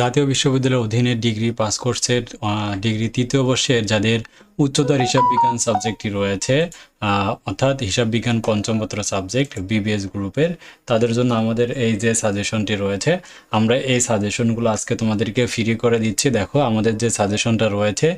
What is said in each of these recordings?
জাতীয় বিশ্ববিদ্যালয়ের অধীনে ডিগ্রি পাস কোর্সের ডিগ্রি তৃতীয় বর্ষের যাদের উচ্চতর হিসাব বিজ্ঞান সাবজেক্টটি রয়েছে অর্থাৎ হিসাব বিজ্ঞান পঞ্চম পত্র সাবজেক্ট বিবিএস গ্রুপের, তাদের জন্য আমাদের এই যে সাজেশনটি রয়েছে, আমরা এই সাজেশনগুলো আজকে তোমাদেরকে ফ্রি করে দিচ্ছি। দেখো, আমাদের যে সাজেশনটা রয়েছে,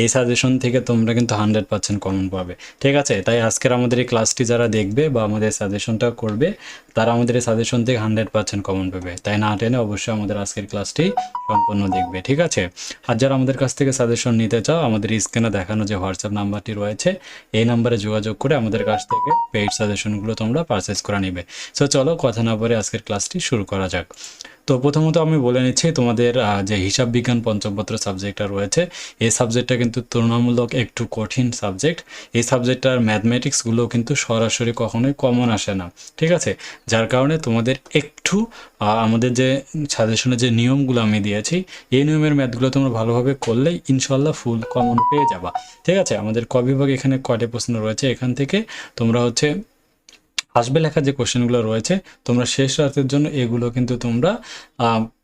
এই সাজেশন থেকে তোমরা কিন্তু হান্ড্রেড পার্সেন্ট কমন পাবে। ঠিক আছে? তাই আজকের আমাদের এই ক্লাসটি যারা দেখবে বা আমাদের সাজেশনটা করবে তারা আমাদের এই সাজেশন থেকে হান্ড্রেড পার্সেন্ট কমন পাবে। তাই না টেনে অবশ্যই আমাদের আজকের ক্লাসটি সম্পূর্ণ দেখবে, ঠিক আছে? আর যারা আমাদের কাছ থেকে সাজেশন নিতে চাও, আমাদের স্ক্রিনে দেখানো যে হোয়াটসঅ্যাপ নাম্বারটি রয়েছে, এই নাম্বারে যোগাযোগ করে আমাদের কাছ থেকে পেইড সাজেশনগুলো তোমরা পারচেস করে নিবে। সো চলো কথা না বলে আজকের ক্লাসটি শুরু করা যাক। তো প্রথমত আমি বলে নিচ্ছি তোমাদের যে হিসাব বিজ্ঞান পঞ্চমপত্র সাবজেক্টটা রয়েছে, এই সাবজেক্টটা কিন্তু তুলনামূলক একটু কঠিন সাবজেক্ট এই সাবজেক্টটার ম্যাথমেটিক্সগুলো কিন্তু সরাসরি কখনোই কমন আসে না, ঠিক আছে? যার কারণে তোমাদের একটু আমাদের যে সাজেশনের যে নিয়মগুলো আমি দিয়েছি, এই নিয়মের ম্যাথগুলো তোমরা ভালোভাবে করলেই ইনশাল্লাহ ফুল কমন পেয়ে যাবা, ঠিক আছে? আমাদের ক বিভাগ এখানে কয়টা প্রশ্ন রয়েছে? এখান থেকে তোমরা হচ্ছে আসবে লেখা যে কোশ্চেনগুলো রয়েছে তোমরা শেষ রাতের জন্য এগুলো কিন্তু তোমরা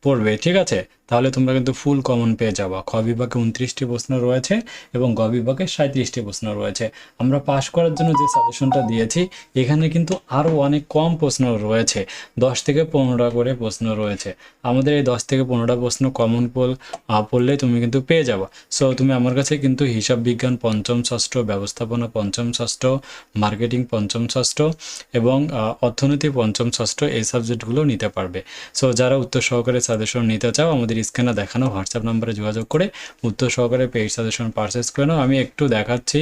পড়বে, ঠিক আছে? তাহলে তোমরা কিন্তু ফুল কমন পেয়ে যাবা। খ বিভাগে উনত্রিশটি প্রশ্ন রয়েছে এবং গ বিভাগে সাঁত্রিশটি প্রশ্ন রয়েছে। আমরা পাশ করার জন্য যে সাজেশনটা দিয়েছি, এখানে কিন্তু আরও অনেক কম প্রশ্ন রয়েছে। দশ থেকে পনেরোটা করে প্রশ্ন রয়েছে। আমাদের এই দশ থেকে পনেরোটা প্রশ্ন কমন পোল পড়লে তুমি কিন্তু পেয়ে যাবা। সো তুমি আমার কাছে কিন্তু হিসাব বিজ্ঞান পঞ্চম, ষষ্ঠ, ব্যবস্থাপনা পঞ্চম, ষষ্ঠ মার্কেটিং পঞ্চম, ষষ্ঠ এবং অর্থনীতি পঞ্চম, ষষ্ঠ এই সাবজেক্টগুলো নিতে পারবে। সো যারা উত্তর সহকারে সাজেশন নিতে চাও, আমাদের স্ক্রিনে দেখানো হোয়াটসঅ্যাপ নাম্বারে যোগাযোগ করে উত্তর সহকারে পেইড সাজেশন পারচেস করে আমি একটু দেখাচ্ছি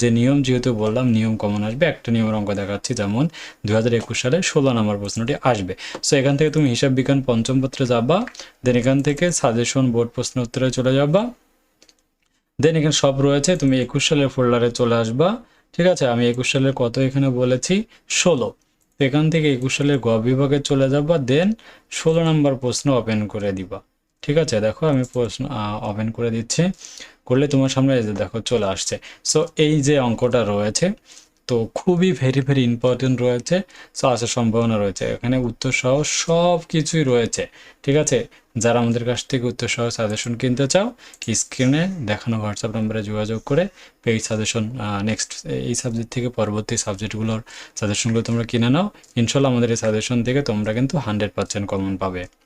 যে নিয়ম যেহেতু বললাম, নিয়ম কমন আসবে। একটা নিয়মের অঙ্ক দেখাচ্ছি, যেমন দু হাজার একুশ সালে ষোলো নম্বর প্রশ্নটি আসবে। সো এখান থেকে তুমি হিসাব বিজ্ঞান পঞ্চম পত্রে যাবা দেন এখান থেকে সাজেশন বোর্ড প্রশ্ন উত্তরে চলে যাবা। দেন এখানে সব রয়েছে, তুমি একুশ সালের ফোল্ডারে চলে আসবা। ঠিক আছে, আমি একুশ সালের কত এখানে বলেছি? ষোলো। এখান থেকে একুশ সালের গ বিভাগে চলে যাবা দেন ষোলো নম্বর প্রশ্ন ওপেন করে দিবা। ঠিক আছে? দেখো আমি প্রশ্ন ওপেন করে দিচ্ছি। করলে তোমার সামনে দেখো চলে আসছে। সো এই যে অঙ্কটা রয়েছে তো খুবই ভেরি ভেরি ইম্পর্টেন্ট রয়েছে। সো আসার সম্ভাবনা রয়েছে। এখানে উত্তর সহ সব কিছুই রয়েছে। ঠিক আছে? যারা আমাদের কাছ থেকে উত্তর সহ সাজেশন কিনতে চাও স্ক্রিনে দেখানো হোয়াটসঅ্যাপ নম্বরে যোগাযোগ করে পেইড সাজেশন নেক্সট এই সাবজেক্ট থেকে পরবর্তী সাবজেক্টগুলোর সাজেশনগুলো তোমরা কিনে নাও। ইনশাল্লাহ আমাদের এই সাজেশন থেকে তোমরা কিন্তু হান্ড্রেড পার্সেন্ট কমন পাবে।